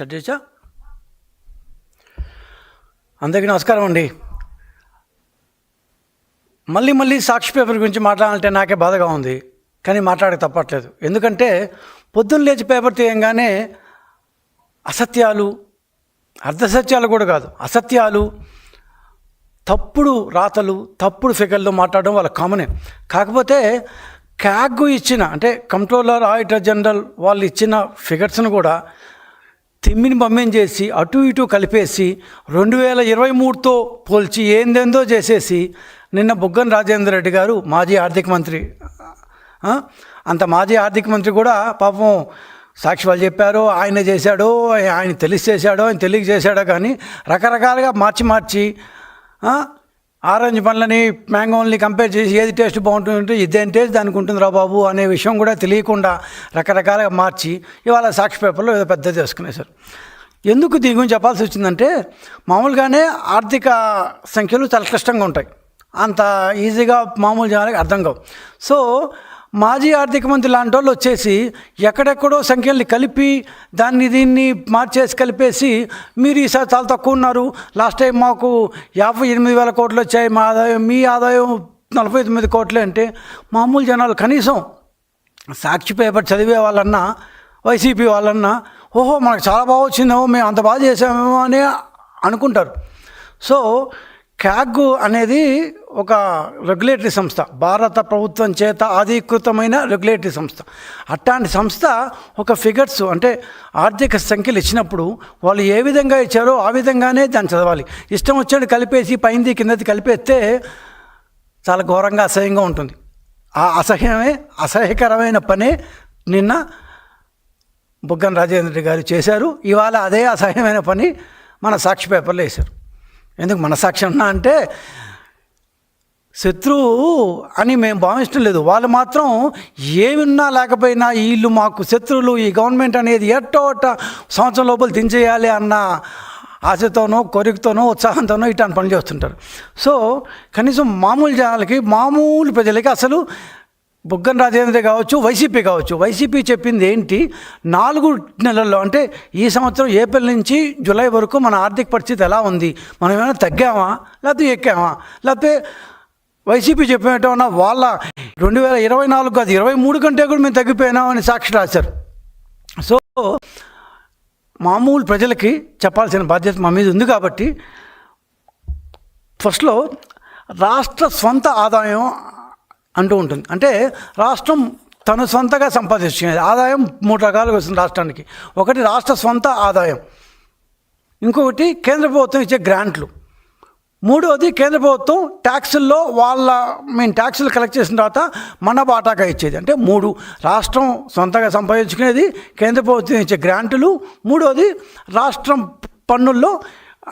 Start చేసా? అందరికీ నమస్కారం అండి. మళ్ళీ మళ్ళీ సాక్షి పేపర్ గురించి మాట్లాడాలంటే నాకే బాధగా ఉంది. కానీ మాట్లాడక తప్పట్లేదు. ఎందుకంటే పొద్దున్న లేచి పేపర్ తీయంగానే అసత్యాలు అర్ధసత్యాలు కూడా కాదు. అసత్యాలు తప్పుడు రాతలు తప్పుడు ఫిగర్లు మాట్లాడడం వాళ్ళ కామనే. కాకపోతే క్యాగ్ ఇచ్చిన అంటే కంట్రోలర్ ఆడిటర్ జనరల్ వాళ్ళు ఇచ్చిన ఫిగర్స్ను కూడా తిమ్మిని పంపించేసి అటు ఇటు కలిపేసి రెండు వేల ఇరవై మూడుతో పోల్చి ఏందేందో చేసేసి నిన్న బుగ్గన రాజేంద్ర రెడ్డి గారు మాజీ ఆర్థిక మంత్రి అంత మాజీ ఆర్థిక మంత్రి కూడా పాపం సాక్షి వాళ్ళు చెప్పారో ఆయన చేశాడో ఆయన తెలిసి చేశాడో ఆయన తెలియక చేశాడో కానీ రకరకాలుగా మార్చి మార్చి ఆరెంజ్ పండ్లని మ్యాంగోల్ని కంపేర్ చేసి ఏది టేస్ట్ బాగుంటుందంటే ఇదేం టేస్ట్ దానికి ఉంటుందిరా బాబు అనే విషయం కూడా తెలియకుండా రకరకాలుగా మార్చి ఇవాళ సాక్షి పేపర్లో ఏదో పెద్ద చేసుకునేశారు ఎందుకు దీని గురించి చెప్పాల్సి వచ్చిందంటే మామూలుగానే ఆర్థిక సంఖ్యలు చాలా క్లిష్టంగా ఉంటాయి. అంత ఈజీగా మామూలు జనాలకు అర్థం కావు. సో మాజీ ఆర్థిక మంత్రి లాంటి వాళ్ళు వచ్చేసి ఎక్కడెక్కడో సంఖ్యల్ని కలిపి దాన్ని దీన్ని మార్చేసి కలిపేసి మీరు ఈసారి చాలా తక్కువ ఉన్నారు. లాస్ట్ టైం మాకు యాభై ఎనిమిది వేల కోట్లు వచ్చాయి. మా ఆదాయం మీ ఆదాయం నలభై తొమ్మిది కోట్లే అంటే మామూలు జనాలు కనీసం సాక్షి పేపర్ చదివే వాళ్ళన్నా వైసీపీ వాళ్ళన్నా ఓహో మనకు చాలా బాగా వచ్చిందేమో మేము అంత బాగా చేసామేమో అని అనుకుంటారు. సో క్యాగ్ అనేది ఒక రెగ్యులేటరీ సంస్థ. భారత ప్రభుత్వం చేత ఆధీకృతమైన రెగ్యులేటరీ సంస్థ. అట్లాంటి సంస్థ ఒక ఫిగర్స్ అంటే ఆర్థిక సంఖ్యలు ఇచ్చినప్పుడు వాళ్ళు ఏ విధంగా ఇచ్చారో ఆ విధంగానే దాన్ని చదవాలి. ఇష్టం వచ్చాడు కలిపేసి పైంది కిందది కలిపేస్తే చాలా ఘోరంగా అసహ్యంగా ఉంటుంది. ఆ అసహ్యమే అసహ్యకరమైన పనే నిన్న బుగ్గన రాజేంద్ర గారు చేశారు. ఇవాళ అదే అసహ్యమైన పని మన సాక్షి పేపర్లో వేశారు. ఎందుకు మన సాక్షి అన్నా అంటే శత్రువు అని మేము భావించడం లేదు. వాళ్ళు మాత్రం ఏమున్నా లేకపోయినా వీళ్ళు మాకు శత్రువులు ఈ గవర్నమెంట్ అనేది ఎట్టో అట్ట సంవత్సరం లోపల దించేయాలి అన్న ఆశతోనో కోరికతోనో ఉత్సాహంతోనో ఇట్లాంటి పనులు చేస్తుంటారు. సో కనీసం మామూలు జనాలకి మామూలు ప్రజలకి అసలు బుగ్గన రాజేంద్ర కావచ్చు వైసీపీ కావచ్చు. వైసీపీ చెప్పింది ఏంటి? నాలుగు నెలల్లో అంటే ఈ సంవత్సరం ఏప్రిల్ నుంచి జూలై వరకు మన ఆర్థిక పరిస్థితి ఎలా ఉంది? మనం ఏమైనా తగ్గామా? లేకపోతే ఎక్కామా? లేకపోతే వైసీపీ చెప్పేటమన్నా వాళ్ళ రెండు వేల ఇరవై నాలుగు కాదు ఇరవై మూడు కంటే కూడా మేము తగ్గిపోయినామని సాక్షి రాశారు. సో మామూలు ప్రజలకి చెప్పాల్సిన బాధ్యత మా మీద ఉంది కాబట్టి ఫస్ట్లో రాష్ట్ర స్వంత ఆదాయం అంటూ ఉంటుంది. అంటే రాష్ట్రం తను సొంతగా సంపాదించుకునేది. ఆదాయం మూడు రకాలుగా వస్తుంది రాష్ట్రానికి. ఒకటి రాష్ట్ర సొంత ఆదాయం. ఇంకొకటి కేంద్ర ప్రభుత్వం ఇచ్చే గ్రాంట్లు. మూడవది కేంద్ర ప్రభుత్వం ట్యాక్సుల్లో వాళ్ళ మేము ట్యాక్సులు కలెక్ట్ చేసిన తర్వాత మన బాటాగా ఇచ్చేది. అంటే మూడు రాష్ట్రం సొంతంగా సంపాదించుకునేది కేంద్ర ప్రభుత్వం ఇచ్చే గ్రాంటులు. మూడవది రాష్ట్రం పన్నుల్లో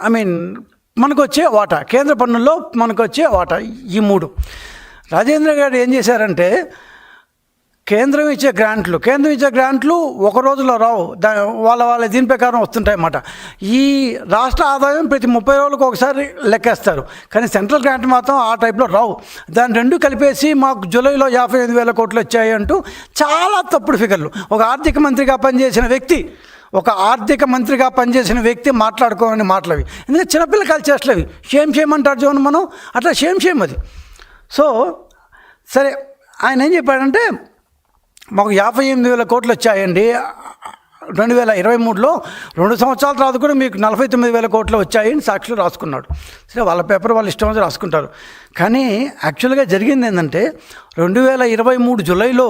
ఐ మీన్ మనకు వచ్చే వాటా కేంద్ర పన్నుల్లో మనకు వచ్చే వాటా ఈ మూడు. రాజేంద్ర గారు ఏం చేశారంటే కేంద్రం ఇచ్చే గ్రాంట్లు కేంద్రం ఇచ్చే గ్రాంట్లు ఒక రోజులో రావు. దా వాళ్ళ వాళ్ళ దీని ప్రకారం వస్తుంటాయి అన్నమాట ఈ రాష్ట్ర ఆదాయం ప్రతి ముప్పై రోజులకు ఒకసారి లెక్కేస్తారు. కానీ సెంట్రల్ గ్రాంట్ మాత్రం ఆ టైప్లో రావు. దాని రెండు కలిపేసి మాకు జూలైలో యాభై ఐదు వేల కోట్లు వచ్చాయి అంటూ చాలా తప్పుడు ఫిగర్లు. ఒక ఆర్థిక మంత్రిగా పనిచేసిన వ్యక్తి ఒక ఆర్థిక మంత్రిగా పనిచేసిన వ్యక్తి మాట్లాడుకోమని మాటలవి ఎందుకంటే చిన్నపిల్లకాయలు చేస్తలేవి షేమ్ షేమ్ అంటారు చూడండి మనం. అట్లా షేమ్ షేమ్ అది. సో సరే ఆయన ఏం చెప్పాడంటే మాకు యాభై ఎనిమిది వేల కోట్లు వచ్చాయండి. రెండు వేల ఇరవై మూడులో రెండు సంవత్సరాల తర్వాత కూడా మీకు నలభై తొమ్మిది వేల కోట్లు వచ్చాయని సాక్షులు రాసుకున్నాడు. సరే వాళ్ళ పేపర్ వాళ్ళు ఇష్టం వచ్చి రాసుకుంటారు. కానీ యాక్చువల్గా జరిగింది ఏంటంటే రెండు వేల ఇరవై మూడు జూలైలో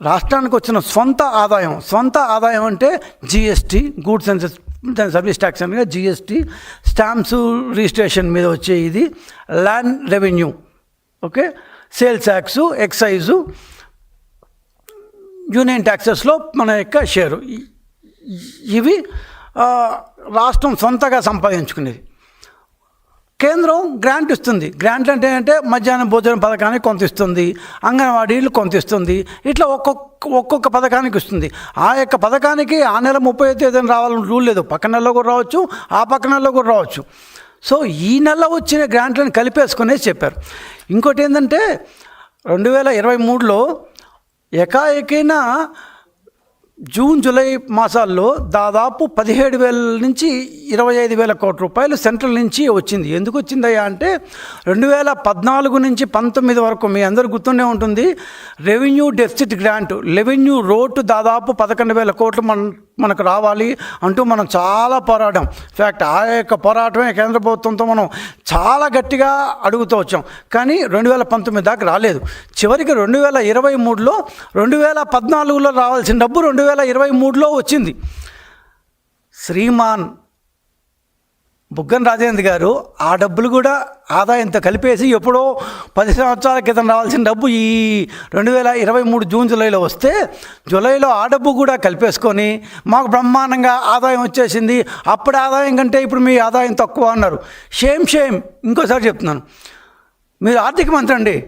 రాష్ట్రానికి వచ్చిన సొంత ఆదాయం సొంత ఆదాయం అంటే GST goods and service tax అనగా జిఎస్టీ స్టాంప్స్ రిజిస్ట్రేషన్ మీద వచ్చే ఇది land revenue. Okay? Sales tax excise union ట్యాక్సెస్లో మన యొక్క షేరు. ఇవి రాష్ట్రం సొంతగా సంపాదించుకునేది. కేంద్రం గ్రాంట్ ఇస్తుంది. గ్రాంట్ అంటే ఏంటంటే మధ్యాహ్నం భోజన పథకానికి కొంత ఇస్తుంది అంగన్వాడీలు కొంత ఇస్తుంది ఇట్లా ఒక్కొక్క ఒక్కొక్క పథకానికి ఇస్తుంది. ఆ యొక్క పథకానికి ఆ నెల ముప్పై తేదీన రావాలని రూల్ లేదు. పక్క నెలలో కూడా రావచ్చు ఆ పక్క నెలలో కూడా రావచ్చు. సో ఈ నెల వచ్చిన గ్రాంట్లను కలిపేసుకునే చెప్పారు. ఇంకోటి ఏంటంటే రెండు వేల ఇరవై మూడులో ఎకాఎకైనా జూన్ జూలై మాసాల్లో దాదాపు పదిహేడు వేల నుంచి ఇరవై ఐదు వేల కోట్ల రూపాయలు సెంట్రల్ నుంచి వచ్చింది. ఎందుకు వచ్చిందయ్యా అంటే రెండు వేల పద్నాలుగు నుంచి పంతొమ్మిది వరకు మీ అందరు గుర్తుండే ఉంటుంది revenue deficit grant revenue road దాదాపు పదకొండు వేల కోట్లు మన మనకు రావాలి అంటూ మనం చాలా పోరాడాం. ఫ్యాక్ట్ ఆ యొక్క పోరాటమే కేంద్ర ప్రభుత్వంతో మనం చాలా గట్టిగా అడుగుతూ వచ్చాం. కానీ రెండు వేల పంతొమ్మిది దాకా రాలేదు. చివరికి రెండు వేల ఇరవై మూడులో రెండు వేల పద్నాలుగులో రావాల్సిన డబ్బు రెండు వేల ఇరవై మూడులో వచ్చింది. శ్రీమాన్ బుగ్గన రాజేంద్ర గారు ఆ డబ్బులు కూడా ఆదాయంతో కలిపేసి ఎప్పుడో పది సంవత్సరాల క్రితం రావాల్సిన డబ్బు ఈ రెండు వేల ఇరవై మూడు జూన్ జూలైలో వస్తే జూలైలో ఆ డబ్బు కూడా కలిపేసుకొని మాకు బ్రహ్మాండంగా ఆదాయం వచ్చేసింది. అప్పుడు ఆదాయం కంటే ఇప్పుడు మీ ఆదాయం తక్కువ అన్నారు. Shame shame. ఇంకోసారి చెప్తున్నాను. మీరు ఆర్థిక మంత్రి అండి.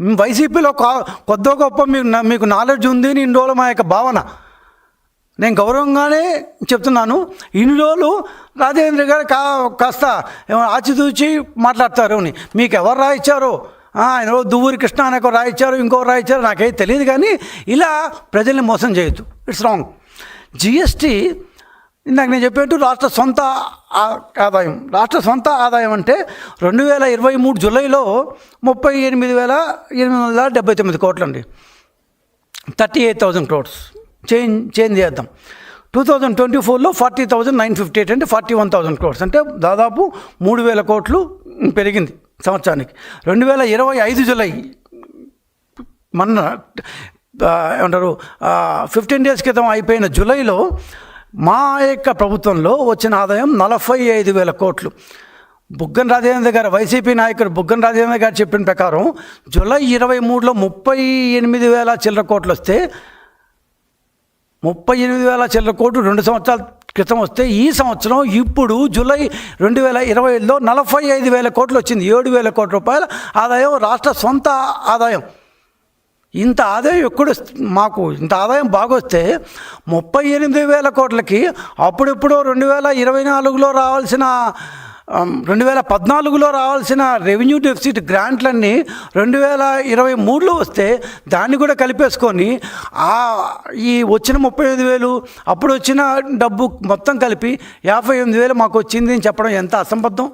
వైసీపీలో కొద్దో గొప్ప మీకు మీకు నాలెడ్జ్ ఉంది. అని ఇన్ని మా యొక్క భావన. నేను గౌరవంగానే చెప్తున్నాను. ఇన్ని రోజులు రాజేంద్ర గారు కా కాస్త ఆచితూచి మాట్లాడతారు అని. మీకు ఎవరు రాయిచ్చారో? ఆయన రోజు దువ్వూరి కృష్ణ అనే ఒక రాయిచ్చారు ఇంకో రాయిచ్చారు నాకేం తెలియదు కానీ ఇలా ప్రజల్ని మోసం చేయొద్దు. It's wrong. జిఎస్టీ ఇందాక నేను చెప్పేట్టు రాష్ట్ర సొంత ఆదాయం. రాష్ట్ర సొంత ఆదాయం అంటే రెండు వేల ఇరవై మూడు జూలైలో ముప్పై ఎనిమిది వేల ఎనిమిది వందల డెబ్బై తొమ్మిది కోట్లండి. Thirty eight thousand crores change change చేద్దాం. టూ థౌజండ్ ట్వంటీ ఫోర్లో forty thousand nine fifty eight అంటే ఫార్టీ వన్ థౌజండ్ క్రోడ్స్ అంటే దాదాపు మూడు వేల కోట్లు పెరిగింది సంవత్సరానికి. రెండు వేల ఇరవై ఐదు జులై మన ఏమంటారు ఫిఫ్టీన్ డేస్ క్రితం అయిపోయిన జూలైలో మా యొక్క ప్రభుత్వంలో వచ్చిన ఆదాయం నలభై ఐదు వేల కోట్లు. బుగ్గన రాజేంద్ర గారు వైసీపీ నాయకుడు బుగ్గన రాజేంద్ర గారు చెప్పిన ప్రకారం జూలై ఇరవై మూడులో ముప్పై ఎనిమిది వేల చిల్లర కోట్లు వస్తే ముప్పై ఎనిమిది వేల చిల్లర కోట్లు రెండు సంవత్సరాల క్రితం వస్తే ఈ సంవత్సరం ఇప్పుడు జూలై రెండు వేల ఇరవై ఐదులో నలభై ఐదు వేల కోట్లు వచ్చింది. ఏడు వేల కోట్ల రూపాయల ఆదాయం రాష్ట్ర సొంత ఆదాయం. ఇంత ఆదాయం ఎక్కడ మాకు ఇంత ఆదాయం బాగొస్తే ముప్పై ఎనిమిది వేల కోట్లకి అప్పుడెప్పుడో రెండు వేల ఇరవై నాలుగులో రావాల్సిన రెండు వేల పద్నాలుగులో రావాల్సిన రెవెన్యూ డెఫిసిట్ గ్రాంట్లన్నీ రెండు వేల ఇరవై మూడులో వస్తే దాన్ని కూడా కలిపేసుకొని ఆ ఈ వచ్చిన ముప్పై ఎనిమిది వేలు అప్పుడు వచ్చిన డబ్బు మొత్తం కలిపి యాభై ఎనిమిది వేలు మాకు వచ్చింది అని చెప్పడం ఎంత అసంబద్ధం?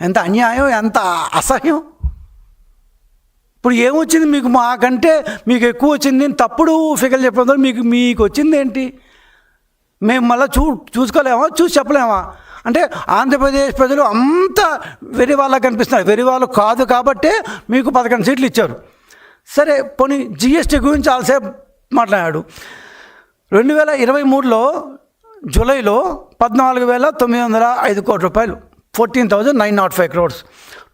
ఎంత అన్యాయం? ఎంత అసహ్యం? ఇప్పుడు ఏమొచ్చింది మీకు? మాకంటే మీకు ఎక్కువ వచ్చింది అని తప్పుడు ఫిగర్ చెప్పడం మీకు మీకు వచ్చింది ఏంటి? మేము మళ్ళీ చూ చూసుకోలేమా? చూసి చెప్పలేమా? అంటే ఆంధ్రప్రదేశ్ ప్రజలు అంత వెరి వాళ్ళకి కనిపిస్తున్నారు. వెరి వాళ్ళు కాదు కాబట్టే మీకు పదకొండు సీట్లు ఇచ్చారు. సరే పోనీ జిఎస్టీ గురించి చాలాసేపు మాట్లాడాడు. రెండు వేల ఇరవై మూడులో జూలైలో పద్నాలుగు వేల తొమ్మిది వందల ఐదు కోట్ల రూపాయలు fourteen thousand nine nought five crores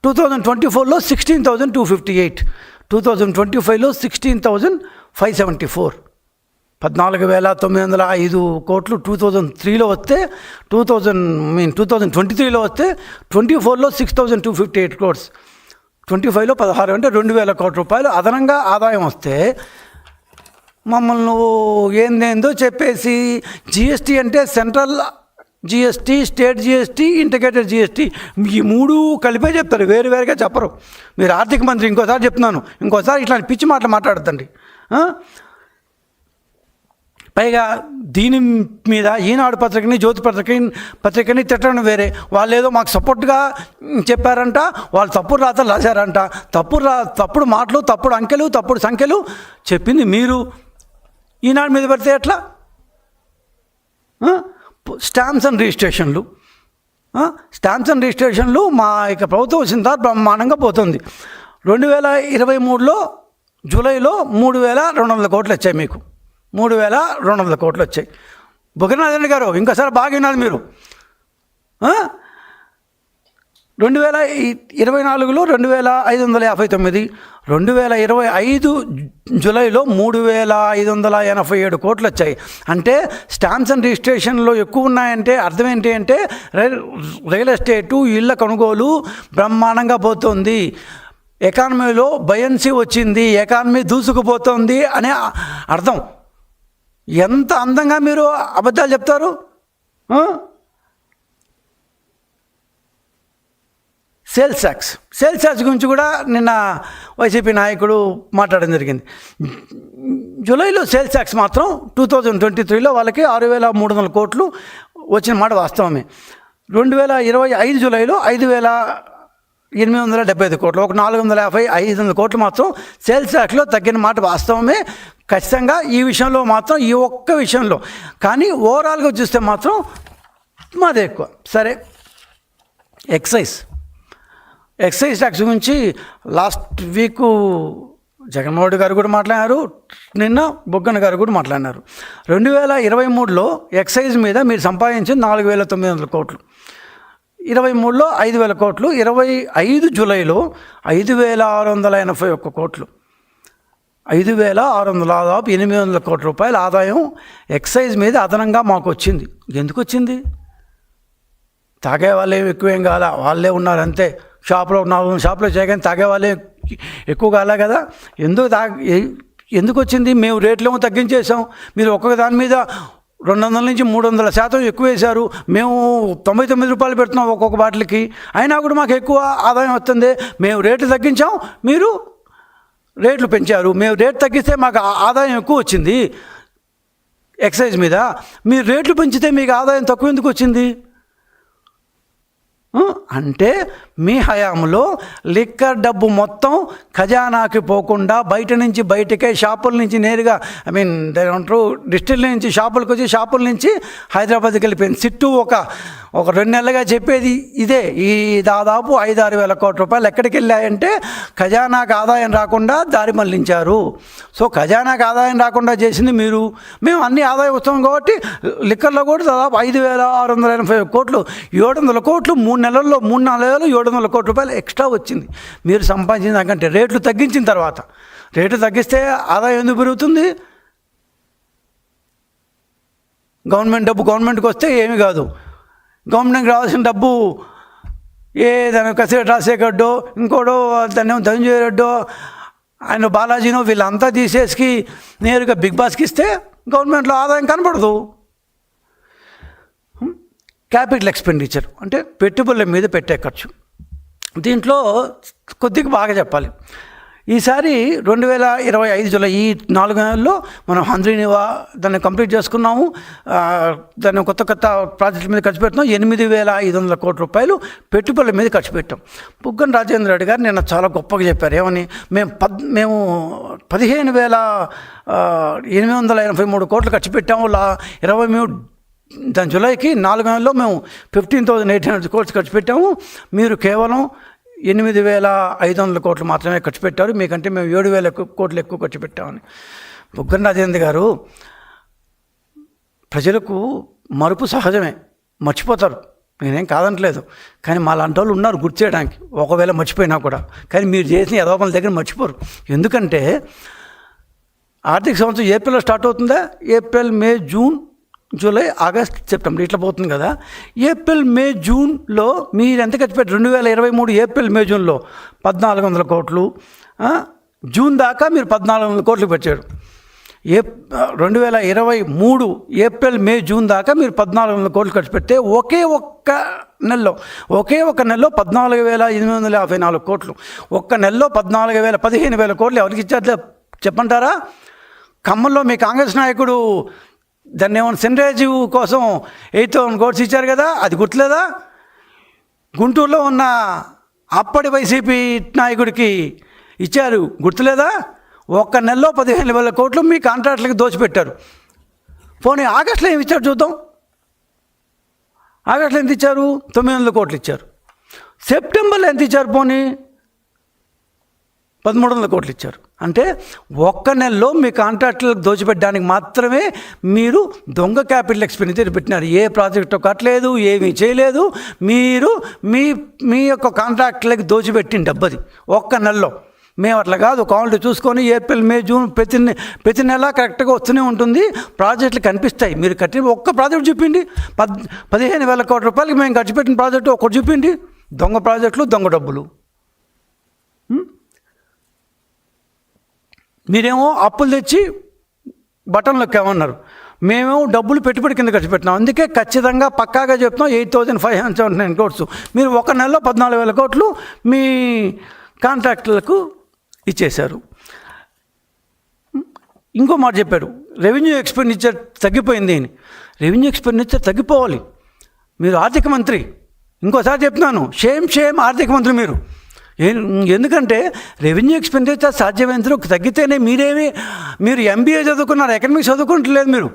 two thousand twenty ఫోర్లో sixteen thousand two fifty eight. Two thousand twenty ఫైవ్లో sixteen thousand five seventy four. పద్నాలుగు వేల తొమ్మిది వందల ఐదు కోట్లు టూ థౌజండ్ త్రీలో వస్తే two thousand mean two thousand twenty త్రీలో వస్తే ట్వంటీ ఫోర్లో six thousand two fifty eight crores twenty ఫైవ్లో పదహారు అంటే రెండు వేల కోట్ల రూపాయలు అదనంగా ఆదాయం వస్తే మమ్మల్ని నువ్వు ఏందేందో చెప్పేసి జిఎస్టీ అంటే central GST state GST integrated GST ఈ మూడు కలిపే చెప్తారు వేరు వేరుగా చెప్పరు. మీరు ఆర్థిక మంత్రి ఇంకోసారి చెప్తున్నాను ఇంకోసారి ఇట్లాంటి పిచ్చి మాటలు మాట్లాడద్దండి. పైగా దీని మీద ఈనాడు పత్రికని జ్యోతి పత్రికని పత్రికని తిట్టడం వేరే. వాళ్ళు ఏదో మాకు సపోర్ట్గా చెప్పారంట వాళ్ళు తప్పుడు రాతలు రాశారంట. తప్పుడు రా తప్పుడు మాటలు తప్పుడు అంకెలు తప్పుడు సంఖ్యలు చెప్పింది మీరు. ఈనాడు మీద పెడితే ఎట్లా? స్టాంప్స్ అండ్ రిజిస్ట్రేషన్లు. స్టాంప్స్ అండ్ రిజిస్ట్రేషన్లు మా యొక్క ప్రభుత్వం వచ్చిన తర్వాత బ్రహ్మాండంగా పోతుంది. రెండు వేల ఇరవై మూడులో జూలైలో మూడు వేల రెండు వందల కోట్లు వచ్చాయి మీకు. మూడు వేల రెండు వందల కోట్లు వచ్చాయి బుగ్గనాథన్ గారు ఇంకోసారి బాగా వినాలి మీరు. రెండు వేల ఇరవై నాలుగులో రెండు వేల ఐదు వందల యాభై తొమ్మిది రెండు వేల ఇరవై ఐదు జూలైలో మూడు వేల ఐదు వందల ఎనభై ఏడు కోట్లు వచ్చాయి అంటే స్టాంప్స్ అండ్ రిజిస్ట్రేషన్లో ఎక్కువ ఉన్నాయంటే అర్థం ఏంటి అంటే రైల్ రియల్ ఎస్టేటు ఇళ్ళ కొనుగోలు బ్రహ్మాండంగా పోతుంది. ఎకానమీలో బయన్సీ వచ్చింది ఎకానమీ దూసుకుపోతుంది అనే అర్థం. ఎంత అందంగా మీరు అబద్ధాలు చెప్తారు? సేల్స్ ట్యాక్స్ సేల్స్ ట్యాక్స్ గురించి కూడా నిన్న వైసీపీ నాయకుడు మాట్లాడడం జరిగింది. జూలైలో సేల్స్ ట్యాక్స్ మాత్రం టూ థౌజండ్ ట్వంటీ త్రీలో వాళ్ళకి ఆరు వేల మూడు వందల కోట్లు వచ్చిన మాట వాస్తవమే. రెండు వేల ఇరవై ఐదు జూలైలో ఐదు వేల ఎనిమిది వందల డెబ్బై ఐదు కోట్లు ఒక నాలుగు వందల యాభై ఐదు వందల కోట్లు మాత్రం సేల్స్ ట్యాక్స్లో తగ్గిన మాట వాస్తవమే. ఖచ్చితంగా ఈ విషయంలో మాత్రం ఈ ఒక్క విషయంలో. కానీ ఓవరాల్గా చూస్తే మాత్రం మాదే ఎక్కువ. సరే ఎక్సైజ్ ఎక్సైజ్ ట్యాక్స్ గురించి లాస్ట్ వీక్ జగన్మోహన్ గారు కూడా మాట్లాడారు నిన్న బొగ్గన గారు కూడా మాట్లాడినారు. రెండు వేల ఇరవై మూడులో ఎక్సైజ్ మీద మీరు సంపాదించింది నాలుగు వేల తొమ్మిది వందల కోట్లు. ఇరవై మూడులో ఐదు వేల కోట్లు ఇరవై ఐదు జూలైలో ఐదు వేల ఆరు వందల ఎనభై ఒక్క కోట్లు. ఐదు వేల ఆరు వందల దాదాపు ఎనిమిది వందల కోట్ల రూపాయల ఆదాయం ఎక్సైజ్ మీద అదనంగా మాకు వచ్చింది. ఎందుకు వచ్చింది? తాగే వాళ్ళే ఎక్కువేం కాల వాళ్ళే ఉన్నారు అంతే. షాప్లో నాలుగు షాప్లో చేయగానే తాగే వాళ్ళే ఎక్కువ కాలే కదా? ఎందుకు తా ఎందుకు వచ్చింది? మేము రేట్లేమో తగ్గించేసాం మీరు ఒక్కొక్క దాని మీద రెండు వందల నుంచి మూడు వందల శాతం ఎక్కువ వేశారు. మేము తొంభై తొమ్మిది రూపాయలు పెడుతున్నాం ఒక్కొక్క బాటిల్కి. అయినా కూడా మాకు ఎక్కువ ఆదాయం వస్తుంది. మేము రేట్లు తగ్గించాం. మీరు రేట్లు పెంచారు. మేము రేట్ తగ్గిస్తే మాకు ఆదాయం ఎక్కువ వచ్చింది. ఎక్సైజ్ మీద. మీరు రేట్లు పెంచితే మీకు ఆదాయం తక్కువ ఎందుకు వచ్చింది? అంటే మీ హయాంలో లిక్కర్ డబ్బు మొత్తం ఖజానాకి పోకుండా బయట నుంచి బయటకే షాపుల నుంచి నేరుగా ఐ మీన్ ఏమంటారు డిస్టిల్ నుంచి షాపులకు వచ్చి షాపుల నుంచి హైదరాబాద్కి వెళ్ళిపోయింది. సిట్టు ఒక ఒక రెండు నెలలుగా చెప్పేది ఇదే. ఈ దాదాపు ఐదు ఆరు వేల కోట్ల రూపాయలు ఎక్కడికి వెళ్ళాయంటే ఖజానాకు ఆదాయం రాకుండా దారి మళ్ళించారు. సో ఖజానాకు ఆదాయం రాకుండా చేసింది మీరు. మేము అన్ని ఆదాయం వస్తాం కాబట్టి లిక్కర్లో కూడా దాదాపు ఐదు వేల ఆరు వందల ఎనభై కోట్లు ఏడు వందల కోట్లు మూడు నెలల్లో మూడు నాలుగు నెలలు ఏడు వందల కోట్ల రూపాయలు ఎక్స్ట్రా వచ్చింది. మీరు సంపాదించిన దానికంటే రేట్లు తగ్గించిన తర్వాత. రేట్లు తగ్గిస్తే ఆదాయం ఎందుకు పెరుగుతుంది? గవర్నమెంట్ డబ్బు గవర్నమెంట్కి వస్తే ఏమి కాదు. గవర్నమెంట్కి రావాల్సిన డబ్బు ఏ దాని కసిరెడ్డి రాజశేఖర్డో ఇంకోడో దాన్ని ధనంజయ రెడ్డో ఆయన బాలాజీనో వీళ్ళంతా తీసేసి నేరుగా బిగ్ బాస్కి ఇస్తే గవర్నమెంట్లో ఆదాయం కనపడదు. క్యాపిటల్ ఎక్స్పెండిచర్ అంటే పెట్టుబడుల మీద పెట్టే ఖర్చు. దీంట్లో కొద్దిగా బాగా చెప్పాలి. ఈసారి రెండు వేల ఇరవై ఐదు జూలై ఈ నాలుగు నెలల్లో మనం హంద్రీనివా దాన్ని కంప్లీట్ చేసుకున్నాము. దాన్ని కొత్త కొత్త ప్రాజెక్టుల మీద ఖర్చు పెడుతున్నాం. ఎనిమిది వేల ఐదు వందల కోట్ల రూపాయలు పెట్టుబడుల మీద ఖర్చు పెట్టాం. బుగ్గన రాజేంద్ర రెడ్డి గారు నిన్న చాలా గొప్పగా చెప్పారు. ఏమని? మేము పద్ మేము పదిహేను వేల ఎనిమిది వందల ఎనభై మూడు కోట్లు ఖర్చు పెట్టాము. లా ఇరవై మూడు దాని జూలైకి నాలుగు నెలల్లో మేము fifteen thousand eight hundred crores ఖర్చు పెట్టాము. మీరు కేవలం ఎనిమిది వేల ఐదు వందల కోట్లు మాత్రమే ఖర్చు పెట్టారు. మీకంటే మేము ఏడు వేల కోట్లు ఎక్కువ ఖర్చు పెట్టామని. బుగ్గన రాజేంద్ర గారు ప్రజలకు మరుపు సహజమే. మర్చిపోతారు. నేనేం కాదంటలేదు. కానీ మా లాంటి వాళ్ళు ఉన్నారు గుర్తు చేయడానికి. ఒకవేళ మర్చిపోయినా కూడా. కానీ మీరు చేసిన యదోపల దగ్గర మర్చిపోరు. ఎందుకంటే ఆర్థిక సంవత్సరం ఏప్రిల్లో స్టార్ట్ అవుతుందా? April May June July August September ఇట్లా పోతుంది కదా. ఏప్రిల్ మే జూన్లో మీరు ఎంత ఖర్చు పెట్టారు రెండు వేల ఇరవై మూడు ఏప్రిల్ మే జూన్లో? పద్నాలుగు వందల కోట్లు. జూన్ దాకా మీరు పద్నాలుగు వందల కోట్లు పెట్టారు. ఏ రెండు వేల ఇరవై మూడు ఏప్రిల్ మే జూన్ దాకా మీరు పద్నాలుగు వందల కోట్లు ఖర్చు పెడితే ఒకే ఒక్క నెలలో ఒకే ఒక్క నెలలో పద్నాలుగు వేల ఎనిమిది వందల యాభై నాలుగు కోట్లు. ఒక్క నెలలో పద్నాలుగు వేల పదిహేను వేల కోట్లు ఎవరికి ఇచ్చారు? చెప్పంటారా? ఖమ్మంలో మీ కాంగ్రెస్ నాయకుడు దాన్ని ఏమన్నా సెన్రాజు కోసం ఎయిట్ థౌసండ్ కోట్స్ ఇచ్చారు కదా అది గుర్తులేదా? గుంటూరులో ఉన్న అప్పటి వైసీపీ నాయకుడికి ఇచ్చారు గుర్తులేదా? ఒక్క నెలలో పదిహేను వేల కోట్లు మీ కాంట్రాక్టులకి దోచిపెట్టారు. పోనీ ఆగస్టులో ఏమి ఇచ్చారు చూద్దాం. ఆగస్టులో ఎంత ఇచ్చారు? తొమ్మిది వందల కోట్లు ఇచ్చారు. సెప్టెంబర్లో ఎంత ఇచ్చారు పోనీ? పదమూడు వందల కోట్లు ఇచ్చారు అంటే ఒక్క నెలలో మీ కాంట్రాక్టులకు దోచిపెట్టడానికి మాత్రమే మీరు దొంగ క్యాపిటల్ ఎక్స్పెండిచర్ పెట్టినారు. ఏ ప్రాజెక్టు కట్టలేదు ఏమీ చేయలేదు. మీరు మీ మీ యొక్క కాంట్రాక్టులకి దోచిపెట్టిన డబ్బది ఒక్క నెలలో. మేము అట్లా కాదు కావాలంటే చూసుకొని ఏప్రిల్ మే జూన్ ప్రతి ప్రతి నెల కరెక్ట్గా వస్తూనే ఉంటుంది. ప్రాజెక్టులు కనిపిస్తాయి. మీరు కట్టిన ఒక్క ప్రాజెక్ట్ చూపిండి పద్ పదిహేను వేల కోట్ల రూపాయలకి మేము ఖర్చు పెట్టిన ప్రాజెక్టు ఒకటి చూపిండి దొంగ ప్రాజెక్టులు దొంగ డబ్బులు. మీరేమో అప్పులు తెచ్చి బటన్ నొక్కామన్నారు. మేమేమో డబ్బులు పెట్టుబడి కింద ఖర్చు పెట్టినాం. అందుకే ఖచ్చితంగా పక్కాగా చెప్తున్నాం eight thousand five hundred nine crores. మీరు ఒక నెలలో పద్నాలుగు వేల కోట్లు మీ కాంట్రాక్టులకు ఇచ్చేశారు. ఇంకో మాట చెప్పారు రెవెన్యూ ఎక్స్పెండిచర్ తగ్గిపోయింది అని. రెవెన్యూ ఎక్స్పెండిచర్ తగ్గిపోవాలి. మీరు ఆర్థిక మంత్రి ఇంకోసారి చెప్తున్నాను షేమ్ షేమ్ ఆర్థిక మంత్రి మీరు. ఎందుకంటే రెవెన్యూ ఎక్స్పెండిచర్ సాధ్యమైనంత తగ్గితేనే మీరేమి మీరు ఎంబీఏ చదువుకున్నారు ఎకనమిక్స్ చదువుకుంటలేదు మీరు.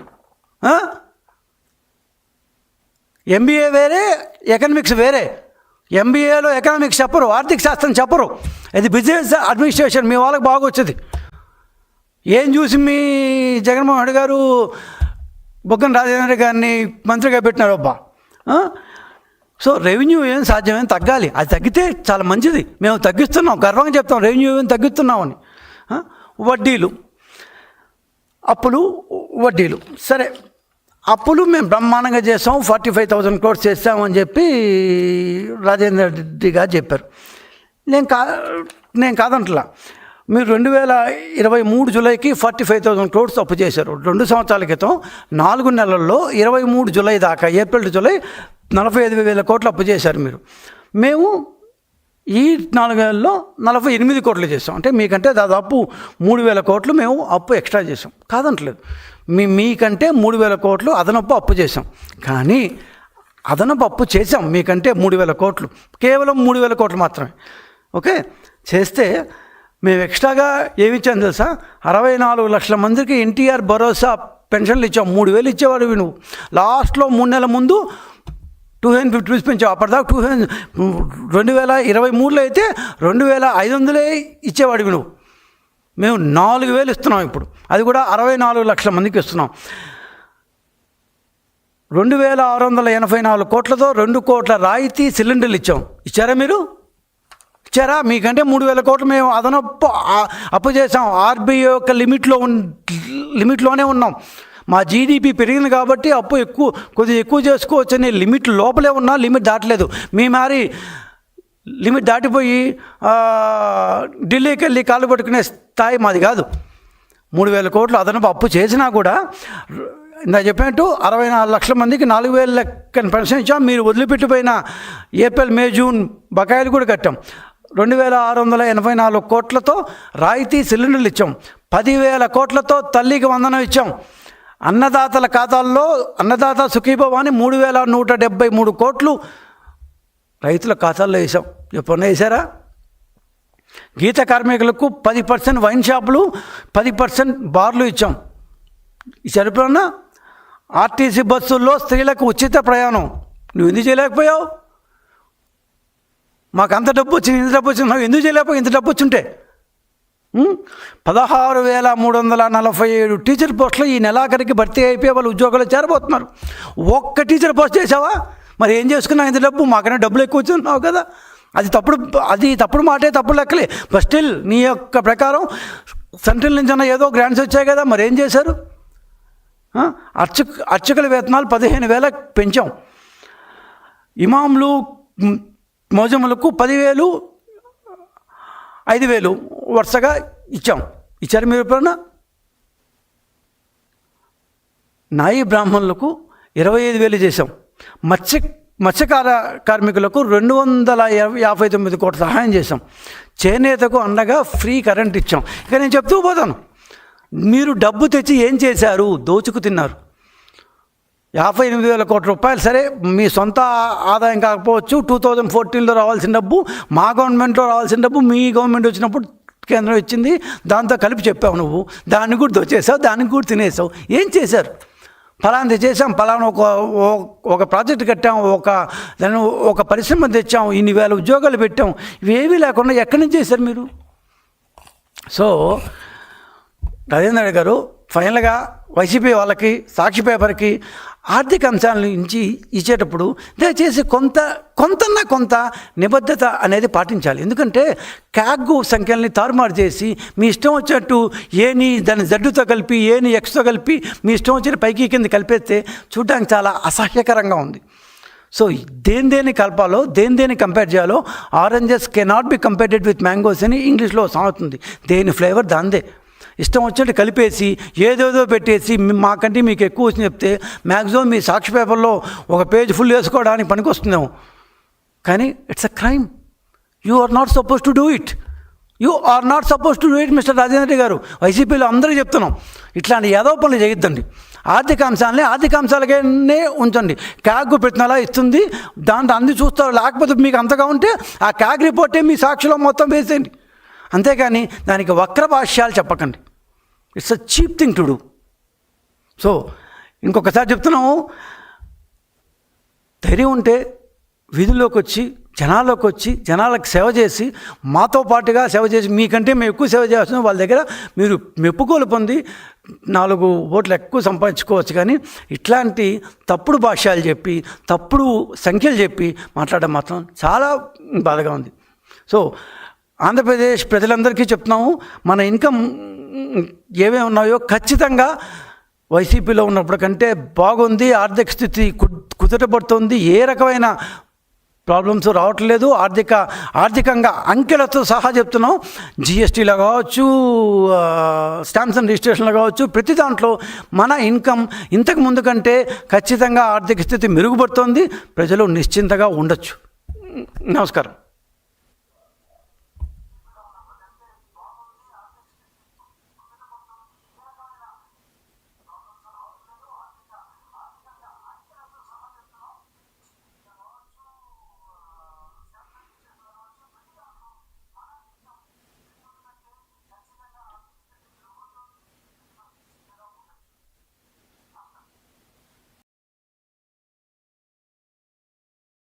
ఎంబీఏ వేరే ఎకనమిక్స్ వేరే. ఎంబీఏలో ఎకనామిక్స్ చెప్పరు ఆర్థిక శాస్త్రం చెప్పరు. ఇది బిజినెస్ అడ్మినిస్ట్రేషన్ మీ వాళ్ళకి బాగా వచ్చేది. ఏం చూసి మీ జగన్మోహన్ రెడ్డి గారు బొగ్గన రాజేంద్ర గారిని మంత్రిగా పెట్టినారు అబ్బా సో రెవెన్యూ ఏం సాధ్యమేం తగ్గాలి. అది తగ్గితే చాలా మంచిది. మేము తగ్గిస్తున్నాం. గర్వంగా చెప్తాం. రెవెన్యూ ఏం తగ్గిస్తున్నామని వడ్డీలు. అప్పులు వడ్డీలు. సరే. అప్పులు మేము బ్రహ్మాండంగా చేసాం ఫార్టీ ఫైవ్ థౌసండ్ క్రోడ్స్ చేస్తామని చెప్పి రాజేంద్ర రెడ్డి గారు చెప్పారు. నేను కా నేను కాదంటలా. మీరు రెండు వేల ఇరవై మూడు జూలైకి ఫార్టీ ఫైవ్ థౌసండ్ క్రోడ్స్ అప్పు చేశారు. రెండు సంవత్సరాల క్రితం నాలుగు నెలల్లో ఇరవై మూడు జూలై దాకా ఏప్రిల్ టు జూలై నలభై ఐదు వేల కోట్లు అప్పు చేశారు మీరు. మేము ఈ నాలుగు నలభై ఎనిమిది కోట్లు చేసాం అంటే మీకంటే దాదాపు మూడు వేల కోట్లు మేము అప్పు ఎక్స్ట్రా చేసాం కాదంటలేదు. మీ మీకంటే మూడు వేల కోట్లు అదనపు అప్పు చేసాం కానీ అదనపు అప్పు చేసాం మీకంటే మూడు వేల కోట్లు. కేవలం మూడు వేల కోట్లు మాత్రమే. ఓకే? చేస్తే మేము ఎక్స్ట్రాగా ఏమి ఇచ్చాం తెలుసా? అరవై నాలుగు లక్షల మందికి ఎన్టీఆర్ భరోసా పెన్షన్లు ఇచ్చాం. మూడు వేలు ఇచ్చేవాడివి నువ్వు. లాస్ట్లో మూడు నెలల ముందు టూ థౌజండ్ ఫిఫ్టీ రూపీస్ పెంచావు. అప్పటిదాకా టూ థౌజండ్ రెండు వేల ఇరవై మూడులో అయితే రెండు వేల ఐదు వందలే ఇచ్చేవాడివి నువ్వు. మేము నాలుగు వేలు ఇస్తున్నాం ఇప్పుడు. అది కూడా అరవై నాలుగు లక్షల మందికి ఇస్తున్నాం. రెండు వేల ఆరు వందల ఎనభై నాలుగు కోట్లతో రెండు కోట్ల రాయితీ సిలిండర్లు ఇచ్చాం. ఇచ్చారా మీరు? ఇచ్చారా? మీకంటే మూడు వేల కోట్లు మేము అదనపు అప్పు చేసాం ఆర్బీఐ యొక్క లిమిట్లో ఉన్ లిమిట్లోనే ఉన్నాం. మా జీడిపి పెరిగింది కాబట్టి అప్పు ఎక్కువ కొద్దిగా ఎక్కువ చేసుకోవచ్చని లిమిట్ లోపలే ఉన్నా లిమిట్ దాటలేదు. మీ మరి లిమిట్ దాటిపోయి ఢిల్లీకి వెళ్ళి కాలు పట్టుకునే స్థాయి మాది కాదు. మూడు వేల కోట్లు అదనపు అప్పు చేసినా కూడా ఇందా చెప్పినట్టు అరవై నాలుగు లక్షల మందికి నాలుగు వేల లెక్కన పెన్షన్ ఇచ్చాం. మీరు వదిలిపెట్టిపోయిన ఏప్రిల్ మే జూన్ బకాయిలు కూడా కట్టాం. రెండు వేల ఆరు వందల ఎనభై నాలుగు కోట్లతో రాయితీ సిలిండర్లు ఇచ్చాం. పదివేల కోట్లతో తల్లికి వందనం ఇచ్చాం. అన్నదాతల ఖాతాల్లో అన్నదాత సుఖీభవ అని మూడు వేల నూట డెబ్బై మూడు కోట్లు రైతుల ఖాతాల్లో వేసాం ఎప్పుడన్నా వేసారా గీత కార్మికులకు పది పర్సెంట్ వైన్ షాపులు పది పర్సెంట్ బార్లు ఇచ్చాం. ఇచ్చారు ఆర్టీసీ బస్సుల్లో స్త్రీలకు ఉచిత ప్రయాణం. నువ్వు ఎందుకు చేయలేకపోయావు? మాకు అంత డబ్బు వచ్చింది ఇంత డబ్బు వచ్చింది నువ్వు ఎందుకు చేయలేకపోయావు? ఇంత డబ్బు వచ్చుంటే పదహారు వేల మూడు వందల నలభై ఏడు టీచర్ పోస్టులు ఈ నెలాఖరికి భర్తీ అయిపోయి వాళ్ళు ఉద్యోగాలు చేరబోతున్నారు. ఒక్క టీచర్ పోస్ట్ చేసావా మరి ఏం చేసుకున్నావు? ఇంత డబ్బు? మాకైనా డబ్బులు ఎక్కువ వచ్చిన్నావు కదా. అది తప్పుడు అది తప్పుడు మాటే తప్పుడు లెక్కలే. బట్ స్టిల్ నీ యొక్క ప్రకారం సెంట్రల్ నుంచి అన్న ఏదో గ్రాంట్స్ వచ్చాయి కదా మరి ఏం చేశారు? అర్చక అర్చకుల వేతనాలు పదిహేను వేల పెంచాం. ఇమాంలు మోజములకు పదివేలు ఐదు వేలు వరుసగా ఇచ్చాం. ఇచ్చారు మీరు ఎప్పుడన్నా? నాయి బ్రాహ్మణులకు ఇరవై ఐదు వేలు చేసాం మత్స్య మత్స్యకార కార్మికులకు రెండు వందల యాభై- తొమ్మిది కోట్ల సహాయం చేసాం చేనేతకు అండగా ఫ్రీ కరెంట్ ఇచ్చాం. ఇక నేను చెప్తూ పోతాను. మీరు డబ్బు తెచ్చి ఏం చేశారు? దోచుకు తిన్నారు. యాభై ఎనిమిది వేల కోట్ల రూపాయలు. సరే మీ సొంత ఆదాయం కాకపోవచ్చు టూ థౌజండ్ ఫోర్టీన్లో రావాల్సిన డబ్బు మా గవర్నమెంట్లో రావాల్సిన డబ్బు మీ గవర్నమెంట్ వచ్చినప్పుడు కేంద్రం ఇచ్చింది. దాంతో కలిపి చెప్పావు నువ్వు. దాన్ని కూడా దొచ్చేసావు దాన్ని కూడా తినేసావు. ఏం చేశారు? ఫలాంది చేసాం ఫలానా ఒక ఒక ప్రాజెక్ట్ కట్టాం ఒక దాన్ని ఒక పరిశ్రమ తెచ్చాం ఇన్ని వేల ఉద్యోగాలు పెట్టాం. ఇవేమీ లేకుండా ఎక్కడి నుంచి చేశారు మీరు? సో రాజేంద్ర గారు ఫైనల్గా వైసీపీ వాళ్ళకి సాక్షి పేపర్కి ఆర్థిక అంశాల నుంచి ఇచ్చేటప్పుడు దయచేసి కొంత కొంతన్నా కొంత నిబద్ధత అనేది పాటించాలి. ఎందుకంటే క్యాగ్ సంఖ్యల్ని తారుమారు చేసి మీ ఇష్టం వచ్చినట్టు ఏని దాని జడ్డుతో కలిపి ఏని ఎక్స్తో కలిపి మీ ఇష్టం వచ్చిన పైకి కింద కలిపేస్తే చూడడానికి చాలా అసహ్యకరంగా ఉంది. సో దేని దేని కలపాలో దేని దేని కంపేర్ చేయాలో oranges cannot be compared with mangoes అని ఇంగ్లీష్లో సాగుతుంది దేని ఫ్లేవర్ దాందే ఇష్టం వచ్చినట్టు కలిపేసి ఏదేదో పెట్టేసి మాకంటే మీకు ఎక్కువ వచ్చి చెప్తే మ్యాక్సిమం మీ సాక్షి పేపర్లో ఒక పేజ్ ఫుల్ వేసుకోవడానికి పనికొస్తుందేమో. కానీ it's a crime you are not suppose to do it you are not suppose to do it mister Rajendra Reddy garu. వైసీపీలో అందరికీ చెప్తున్నాం. ఇట్లాంటి ఏదో పనులు చేయొద్దండి. ఆర్థిక అంశాలని ఆర్థిక అంశాలకే ఉంచండి. క్యాగ్ పెట్టినలా ఇస్తుంది. దాంట్లో అన్ని చూస్తారు. లేకపోతే మీకు అంతగా ఉంటే ఆ క్యాగ్ రిపోర్టే మీ సాక్షిలో మొత్తం వేసేయండి. అంతేకాని దానికి వక్ర భాష్యాలు చెప్పకండి. It's a cheap thing to do. So ఇంకొకసారి చెప్తున్నాము ధైర్యం ఉంటే వీధుల్లోకి వచ్చి జనాల్లోకి వచ్చి జనాలకు సేవ చేసి మాతో పాటుగా సేవ చేసి మీకంటే మేము ఎక్కువ సేవ చేస్తున్నాం వాళ్ళ దగ్గర మీరు మెప్పుకోలు పొంది నాలుగు ఓట్లు ఎక్కువ సంపాదించుకోవచ్చు. కానీ ఇట్లాంటి తప్పుడు భాష్యాలు చెప్పి తప్పుడు సంఖ్యలు చెప్పి మాట్లాడడం మాత్రం చాలా బాధగా ఉంది. సో ఆంధ్రప్రదేశ్ ప్రజలందరికీ చెప్తున్నాము మన ఇన్కమ్ ఏమేమి ఉన్నాయో ఖచ్చితంగా వైసీపీలో ఉన్నప్పుడు కంటే బాగుంది ఆర్థిక స్థితి కు- కుదుటపడుతుంది ఏ రకమైన ప్రాబ్లమ్స్ రావట్లేదు ఆర్థిక ఆర్థికంగా అంకెలతో సహా చెప్తున్నాం. జిఎస్టీలో కావచ్చు స్టాంప్స్ అండ్ రిజిస్ట్రేషన్లో కావచ్చు ప్రతి దాంట్లో మన ఇన్కమ్ ఇంతకు ముందు కంటే ఖచ్చితంగా ఆర్థిక స్థితి మెరుగుపడుతోంది. ప్రజలు నిశ్చింతగా ఉండొచ్చు. నమస్కారం.